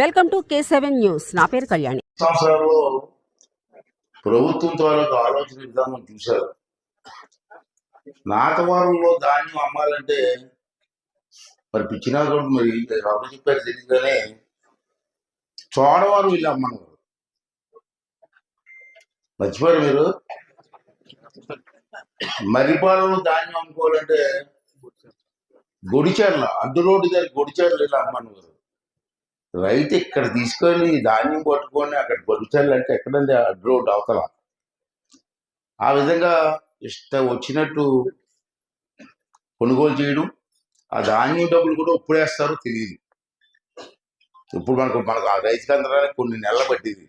Welcome to K seven news. నా పేరు కళ్యాణి. సంవత్సరాల్లో ప్రభుత్వం తాలూకు ఆలోచన విధానం చూశారు. నాటవారంలో ధాన్యం అమ్మాలంటే మరి పిచ్చినా కూడా మరి ఎవరు చెప్పారు తెలియదు చోడవారు వీళ్ళు అమ్మన్నారు. మర్చిపోయారు మీరు? మరిపాలలో ధాన్యం అమ్ముకోవాలంటే గొడిచర్ల అడ్డు రోడ్డు దగ్గర గొడిచర్లు ఇలా అమ్మన్నారు. రైతు ఇక్కడ తీసుకొని ధాన్యం పట్టుకొని అక్కడ బతుకుతాడంటే అంటే ఎక్కడండి అడ్డు అవతల? ఆ విధంగా ఇష్ట వచ్చినట్టు కొనుగోలు చేయడం ఆ ధాన్యం డబ్బులు కూడా ఇప్పుడేస్తారో తెలియదు. ఇప్పుడు మనకు మనకు ఆ రైతుకి అందడానికి కొన్ని నెలలు పట్టింది.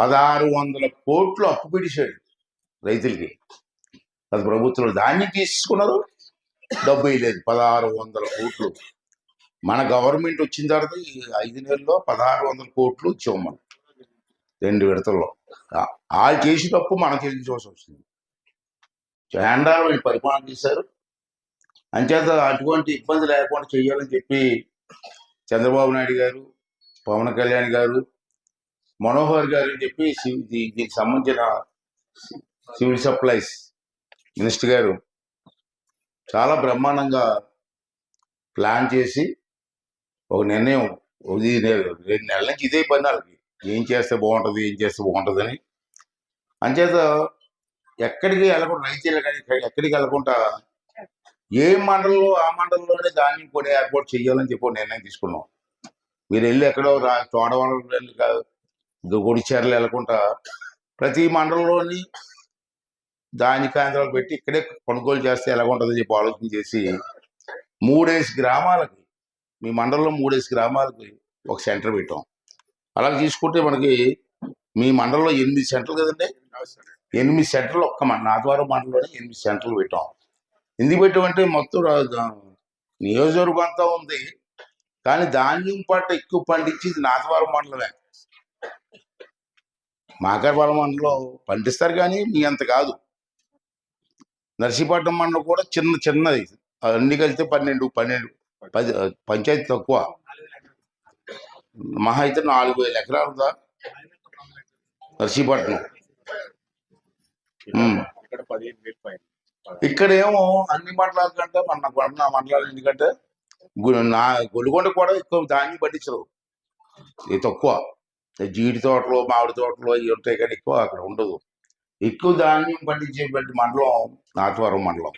పదహారు వందల కోట్లు అప్పు పిడిచాడు రైతులకి. అది ప్రభుత్వం ధాన్యం తీసుకున్నారు డబ్బు వేయలేదు. పదహారు వందల కోట్లు. మన గవర్నమెంట్ వచ్చిన తర్వాత ఈ ఐదు నెలల్లో పదహారు వందల కోట్లు ఇచ్చాం మనం. రెండు విడతల్లో. ఆ- వాళ్ళు చేసిన తప్పు మనం చెల్లించవలసి వస్తుంది చాండాలు పరిపాలన చేశారు. అంచేత అటువంటి ఇబ్బంది లేకుండా చేయాలని చెప్పి చంద్రబాబు నాయుడు గారు పవన్ కళ్యాణ్ గారు మనోహర్ గారు అని చెప్పి సి- దీనికి సంబంధించిన సివిల్ సప్లైస్ మినిస్టర్ గారు చాలా బ్రహ్మాండంగా ప్లాన్ చేసి ఒక నిర్ణయం ఇది రెండు నెలల నుంచి ఇదే పని వాళ్ళకి. ఏం చేస్తే బాగుంటుంది ఏం చేస్తే బాగుంటుంది అని అంచేత ఎక్కడికి వెళ్ళకుండా రైతులు ఎక్కడికి వెళ్ళకుండా ఏ మండలంలో ఆ మండలంలోనే ధాన్యం కూడా ఏర్పాటు చేయాలని చెప్పి నిర్ణయం తీసుకున్నాం. మీరు వెళ్ళి ఎక్కడో రా తోడవరం వెళ్ళి కాదు గుడిచేరలు వెళ్ళకుండా ప్రతి మండలంలోని ధాన్య కేంద్రాలు పెట్టి ఇక్కడే కొనుగోలు చేస్తే ఎలా ఉంటుందని చెప్పి ఆలోచన చేసి మూడేసి గ్రామాలకి మీ మండలంలో మూడేసి గ్రామాలకి ఒక సెంటర్ పెట్టాం. అలా తీసుకుంటే మనకి మీ మండలంలో ఎనిమిది సెంటర్లు కదండి? ఎనిమిది సెంటర్లు ఒక్క మన మండలంలోనే ఎనిమిది సెంటర్లు పెట్టాం. ఎందుకు పెట్టామంటే మొత్తం నియోజకవర్గం అంతా ఉంది. కానీ ధాన్యం పంట ఎక్కువ పండించేది నాథవరం మండలమే. మాకరపాలెం మండలం పండిస్తారు కానీ మీ అంత కాదు. నర్సీపట్నం మండలం కూడా చిన్న చిన్నది. అన్ని కలిస్తే పన్నెండు పన్నెండు పది పంచాయతీ తక్కువ. మహా అయితే నాలుగు వేల ఎకరాలు ఉందా నర్సీపట్నం. ఇక్కడ ఏమో అన్ని మండలాల కంటే మన మన మండలాలు ఎందుకంటే నా గొలుగొండ కూడా ఎక్కువ ధాన్యం పండించరు. ఇది తక్కువ. జీడి తోటలు మామిడి తోటలు ఇవి ఉంటాయి కానీ ఎక్కువ అక్కడ ఉండదు. ఎక్కువ ధాన్యం పండించేటువంటి మండలం నాథవరం మండలం.